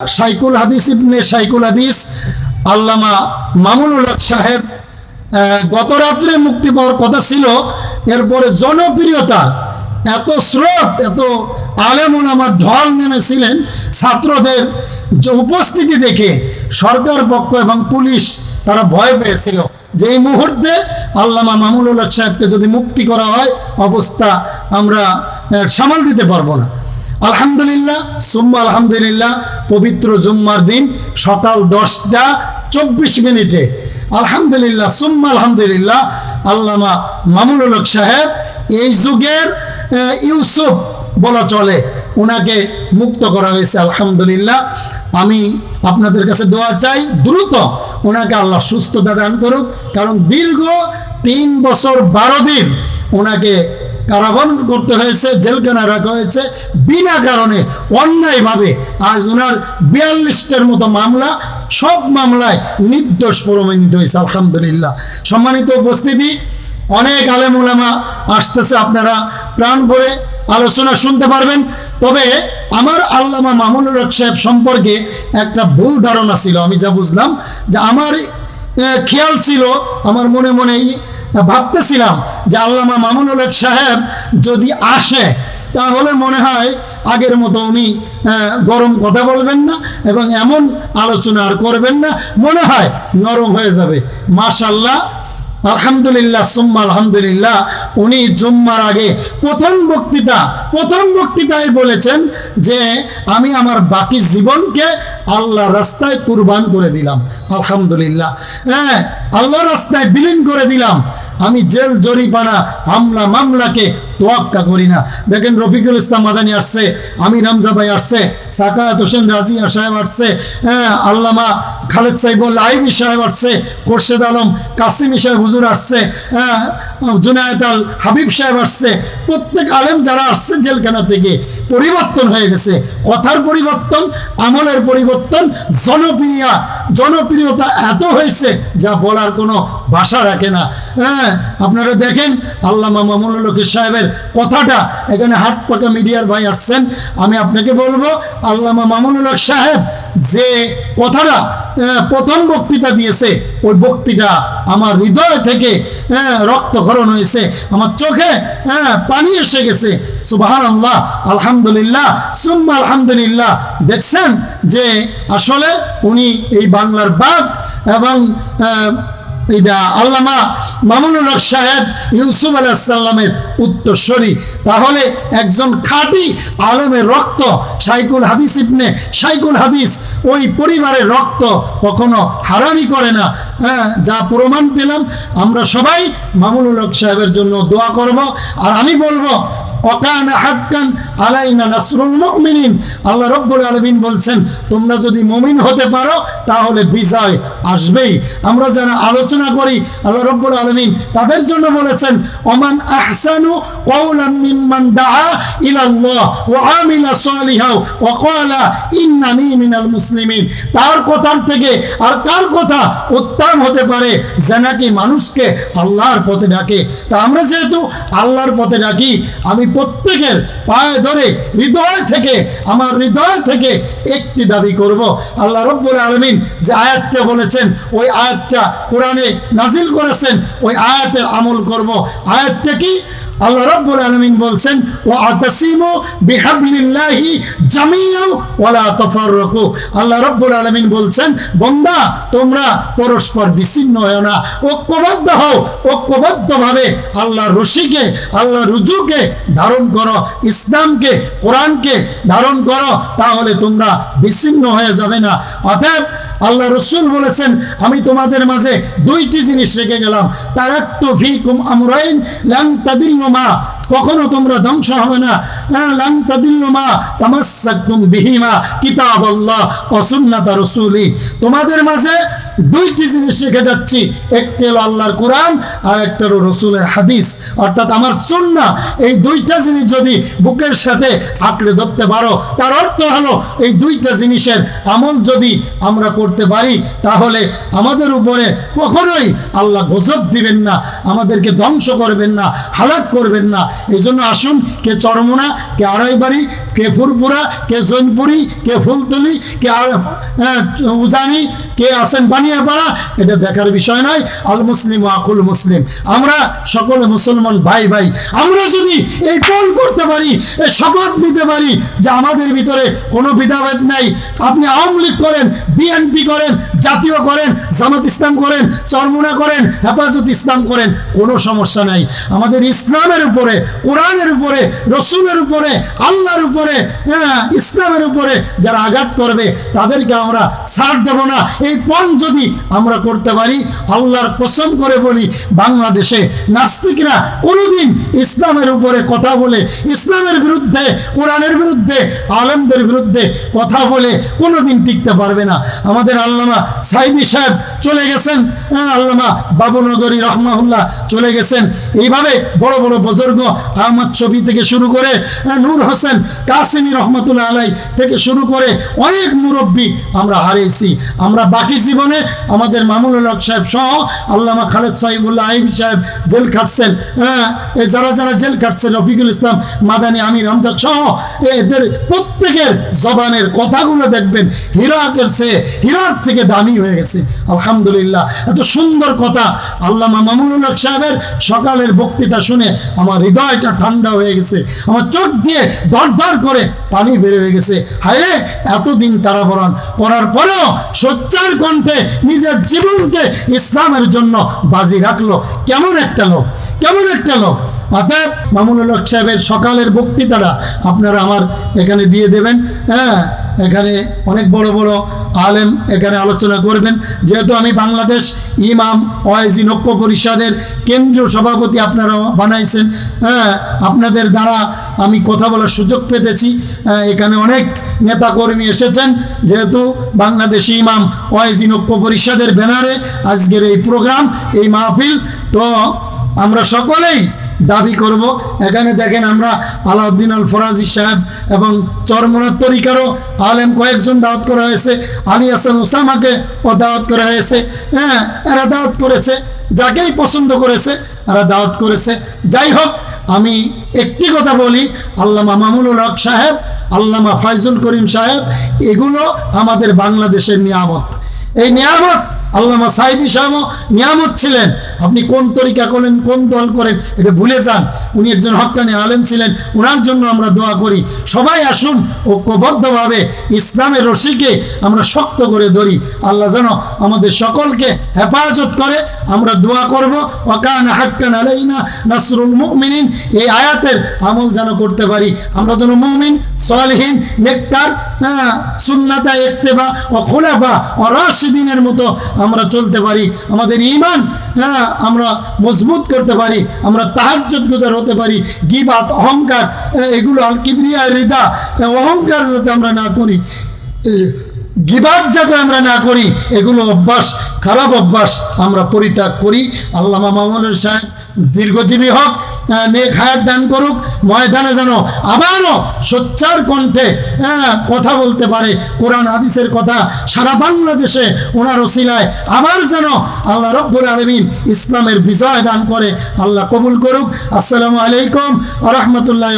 সাইকুল হাদিস ইবনে সাইকুল হাদিস, আল্লামা মামুনুল হক সাহেব গত রাত্রে মুক্তি পাওয়ার কথা ছিল। এরপরে জনপ্রিয়তা এত স্রোত, এত আলেমুল আমার ঢল নেমেছিলেন ছাত্রদের যে উপস্থিতি দেখে সরকার পক্ষ এবং পুলিশ তারা ভয় পেয়েছিল যে এই মুহূর্তে আল্লামা মামুনুল হক সাহেবকে যদি মুক্তি করা হয়, অবস্থা আমরা সামাল দিতে পারব না। আলহামদুলিল্লাহ সুম্মা আলহামদুলিল্লাহ, পবিত্র জুম্মার দিন সকাল দশটা চব্বিশ মিনিটে। আলহামদুলিল্লাহ, সুম্মা আলহামদুলিল্লাহ, আল্লামা মামুনুল হক সাহেব এই যুগের ইউসুফ বলা চলে ওনাকে মুক্ত করা হয়েছে, আলহামদুলিল্লাহ। আমি আপনাদের কাছে দোয়া চাই, দ্রুত ওনাকে আল্লাহ সুস্থতা দান করুক, কারণ দীর্ঘ তিন বছর বারো দিন ওনাকে কারাবরণ করতে হয়েছে জেলখানা রাখা হয়েছে, বিনা কারণে, অন্যায়ভাবে। আজ ওনার বিয়াল্লিশটার মতো মামলা, সব মামলায় নির্দোষ প্রমাণিত হয়েছে, আলহামদুলিল্লাহ। সম্মানিত উপস্থিতি, অনেক আলেম ওলামা আসতেছে আপনারা প্রাণ ভরে আলোচনা শুনতে পারবেন। তবে আমার আল্লামা মামুনুর হক সাহেব সম্পর্কে একটা ভুল ধারণা ছিল, আমি যা বুঝলাম। যে আমার খেয়াল ছিল, আমার মনে মনেই ভাবতেছিলাম যে আল্লামা মামুনুল হক সাহেব যদি আসে, তাহলে মনে হয় আগের মতো উনি গরম কথা বলবেন না এবং এমন আলোচনা আর করবেন না। মনে হয় নরম হয়ে যাবে। মাশাল্লাহ আলহামদুলিল্লাহ, সুম্মা আলহামদুলিল্লাহ, উনি জুম্মার আগে প্রথম বক্তৃতা, প্রথম বক্তৃতায় বলেছেন যে আমি আমার বাকি জীবনকে আল্লাহ রাস্তায় কুরবান করে দিলাম। আলহামদুলিল্লাহ। হ্যাঁ আল্লাহ রাস্তায় বিলীন করে দিলাম। আমি জেল জরিপানা হামলা, মামলাকে তোয়াক্কা করি না। দেখেন রফিকুল ইসলাম মাদানি আসছে, আমির হামজা ভাই আসছে সাকায়াত হোসেন রাজিয়া সাহেব আসছে হ্যাঁ আল্লামা খালেদ সাইবুল আইবি সাহেব আসছে, খোরশেদ আলম, কাসিমি সাহেব হুজুর আসছে হ্যাঁ জুনায়দ আল হাবিব সাহেব আসছে। প্রত্যেক আলেম যারা আসছে জেলখানা থেকে পরিবর্তন হয়ে গেছে। কথার পরিবর্তন, আমলের পরিবর্তন, জনপ্রিয়া, জনপ্রিয়তা এত হয়েছে যা বলার কোনো ভাষা রাখে না। হ্যাঁ আপনারা দেখেন আল্লামা মামুনুল সাহেবের কথাটা। এখানে হাত পাকা মিডিয়ার ভাই আসছেন। আমি আপনাকে বলব, আল্লামা মামুনুল সাহেব যে কথাটা প্রথম বক্তৃতা দিয়েছে, ওই বক্তৃতা আমার হৃদয় থেকে হ্যাঁ, রক্তক্ষরণ হয়েছে। আমার চোখে হ্যাঁ পানি এসে গেছে। সুবাহান আল্লাহ আলহামদুলিল্লাহ সুম্মা আলহামদুলিল্লাহ। দেখছেন যে আসলে উনি এই বাংলার বাঘ এবং এটা আল্লামা মামুনুল হক সাহেব ইউসুফ আলাহিসাল্লামের উত্তরস্বরী তাহলে একজন খাঁটি আলমের রক্ত সাইকুল হাদিস ইবনে সাইকুল হাদিস ওই পরিবারের রক্ত কখনো হারামি করে না। হ্যাঁ যা প্রমাণ পেলাম, আমরা সবাই মামুনুল হক সাহেবের জন্য দোয়া করব। আর আমি বলব, অকান আল্লাহ রব্বুল আলমিন বলছেন, তোমরা যদি মমিন হতে পারো, তাহলে বিজয় আসবেই। আমরা যারা আলোচনা করি, আল্লাহ রব্বুল আলামিন তাদের জন্য বলেছেন, ওমান আহসানু মিম্মান তার কথার থেকে আর কার কথা উত্তম হতে পারে যে নাকি মানুষকে আল্লাহর পথে ডাকে? তা আমরা যেহেতু আল্লাহর পথে ডাকি, আমি প্রত্যেকের পায়ে ধরে হৃদয় থেকে, আমার হৃদয় থেকে একটি দাবি করব। আল্লাহ রব্বুল আলমিন যে আয়াতটা বলেছেন ওই আয়াতটা কোরআনে নাজিল করেছেন, ওই আয়াতের আমল করব। আয়াতটা কি? আল্লাহ রব্বুল আলমিন বলছেন বিহাবলিল্লাহি জামিয়াও ওয়ালা আল্লাহ বলছেন তোমরা পরস্পর বিচ্ছিন্ন হও না, ঐক্যবদ্ধ হও, ঐক্যবদ্ধভাবে আল্লাহ রশিকে, আল্লাহ রুজুকে ধারণ করো, ইসলামকে, কোরআনকে ধারণ করো, তাহলে তোমরা বিচ্ছিন্ন হয়ে যাবে না। অতএব আল্লাহ রসুল বলেছেন আমি তোমাদের মাঝে দুইটি জিনিস রেখে গেলাম। তার একটু ভিকুম আমরাইন লাং তাদিল্লমা কখনো তোমরা ধ্বংস হবে না। হ্যাঁ, লাং তাদিল্লমা তামাস বিহিমা। কিতাব আল্লাহ অসুন্নাতা রসুলি। তোমাদের মাঝে দুইটি জিনিস শিখে যাচ্ছি। একটি হলো আল্লাহর কোরআন আর একটা হলো রসুলের হাদিস। অর্থাৎ আমার সুন্না এই দুইটা জিনিস যদি বুকের সাথে আঁকড়ে ধরতে পারো, তার অর্থ হলো এই দুইটা জিনিসের আমল যদি আমরা করতে পারি, তাহলে আমাদের উপরে কখনোই আল্লাহ গজব দিবেন না, আমাদেরকে ধ্বংস করবেন না, হালাক করবেন না। এই জন্য আসুন, কে চরমোনা, কে আড়াই বাড়ি কে ফুরপুরা কে জৈনপুরি, কে ফুলতলি, কে উজানি, কে আছেন বানিয়াপাড়া, এটা দেখার বিষয় নয়। আল মুসলিম আকুল মুসলিম। আমরা সকলে মুসলমান, ভাই ভাই। আমরা যদি এই কোন করতে পারি, এই শপথ নিতে পারি যে আমাদের ভিতরে কোনো বিধাভেদ নাই, আপনি আওয়ামী লীগ করেন বিএনপি করেন, জাতীয় করেন, জামাত ইসলাম করেন, চরমুনা করেন, হেফাজত ইসলাম করেন, কোনো সমস্যা নাই। আমাদের ইসলামের উপরে, কোরআনের উপরে, রসুলের উপরে, আল্লাহর উপরে হ্যাঁ ইসলামের উপরে যারা আঘাত করবে তাদেরকে আমরা ছাড় দেব না। এই পণ যদি আমরা করতে পারি আল্লাহর কসম করে বলি বাংলাদেশে নাস্তিকরা কোনোদিন ইসলামের উপরে কথা বলে ইসলামের বিরুদ্ধে কোরআনের বিরুদ্ধে আলেমদের বিরুদ্ধে কথা বলে কোনোদিন টিকতে পারবে না। আমাদের আল্লামা সাইদি সাহেব চলে গেছেন হ্যাঁ, আল্লামা বাবুনগরী রহমাহুল্লাহ চলে গেছেন। এইভাবে বড় বড় বুজুর্গ আহমদ ছবি থেকে শুরু করে হ্যাঁ, নূর হোসেন কাসিমি রহমতুল্লাহ আলাই থেকে শুরু করে অনেক মুরব্বী আমরা হারিয়েছি। আমরা বাকি জীবনে আমাদের মামুনুল হক সাহেব সহ আল্লামা খালেদ সাহিবুল্লাহ আইবি সাহেব জেল খাটছেন হ্যাঁ যারা যারা জেল খাটছেন, রফিকুল ইসলাম, মাদানী আমির রমজাদ সহ এদের প্রত্যেকের জবানের কথাগুলো দেখবেন হিরাকের সে হিরার থেকে দামি হয়ে গেছে। আলহামদুলিল্লাহ, এত সুন্দর কথা আল্লামা মামুনুল হক সাহেবের সকালের বক্তৃতা শুনে আমার হৃদয়টা ঠান্ডা হয়ে গেছে। আমার চোখ দিয়ে দর দর করে পানি বের হয়ে গেছে। হায় এতদিন কারাবরণ করার পরেও সোচ্চার কণ্ঠে নিজের জীবনকে ইসলামের জন্য বাজি রাখল কেমন একটা লোক, কেমন একটা লোক। অতএব মামুনুল হক সাহেবের সকালের বক্তৃতাটা আপনারা আমার এখানে দিয়ে দেবেন। হ্যাঁ এখানে অনেক বড় বড় আলেম এখানে আলোচনা করবেন। যেহেতু আমি বাংলাদেশ ইমাম ওয়াইজি ঐক্য পরিষদের কেন্দ্রীয় সভাপতি আপনারা বানাইছেন। হ্যাঁ আপনাদের দ্বারা আমি কথা বলার সুযোগ পেতেছি। এখানে অনেক নেতাকর্মী এসেছেন। যেহেতু বাংলাদেশ ইমাম ওয়াইজি ঐক্য পরিষদের ব্যানারে আজকের এই প্রোগ্রাম, এই মাহফিল, তো আমরা সকলেই দাবি করব। এখানে দেখেন আমরা আলাউদ্দিন আল ফরাজি সাহেব এবং চরমনার তরিকারও আলেম কয়েকজন দাওয়াত করা হয়েছে। আলী হাসান ওসামাকে ও দাওয়াত করা হয়েছে। হ্যাঁ এরা দাওয়াত করেছে, যাকেই পছন্দ করেছে, এরা দাওয়াত করেছে। যাই হোক, আমি একটি কথা বলি, আল্লামা মামুনুল হক সাহেব, আল্লামা ফাইজুল করিম সাহেব, এগুলো আমাদের বাংলাদেশের নিয়ামত। এই নিয়ামত, আল্লামা সাইদি সাহেব নিয়ামত ছিলেন। আপনি কোন তরিকা করেন, কোন দল করেন, এটা ভুলে যান। উনি একজন হকানি আলেম ছিলেন ওনার জন্য আমরা দোয়া করি। সবাই আসুন, ঐক্যবদ্ধভাবে ইসলামের রশিকে আমরা শক্ত করে ধরি। আল্লাহ যেন আমাদের সকলকে হেফাজত করে। আমরা দোয়া করব ওকান হাক্কান আলাইনা নাসরুল মুমিনিন। এই আয়াতের আমল যেন করতে পারি। আমরা যেন মুমিন, সলহীন নেকটার হ্যাঁ সুন্নাতা ইত্তেবা ও খোলাফা, ও রাশিদিনের মতো আমরা চলতে পারি। আমাদের ইমান হ্যাঁ আমরা মজবুত করতে পারি, আমরা তাহাজ্জত গুজার হতে পারি, গিবাত, অহংকার এগুলো আল কিবরিয়া হৃদা অহংকার যাতে আমরা না করি গিবাদ যাতে আমরা না করি, এগুলো অভ্যাস, খারাপ অভ্যাস আমরা পরিত্যাগ করি। আল্লামা মামুনের সাহেব দীর্ঘজীবী হোক নেক হায়াত দান করুক, ময়দানে যেন আবারও সোচ্চার কণ্ঠে কথা বলতে পারে। কোরআন, হাদিসের কথা সারা বাংলাদেশে ওনার ওসিলায় আবার যেন আল্লাহ রব্বুল আলমিন ইসলামের বিজয় দান করে, আল্লাহ কবুল করুক। আসসালামু আলাইকুম আ রহমতুল্লাহ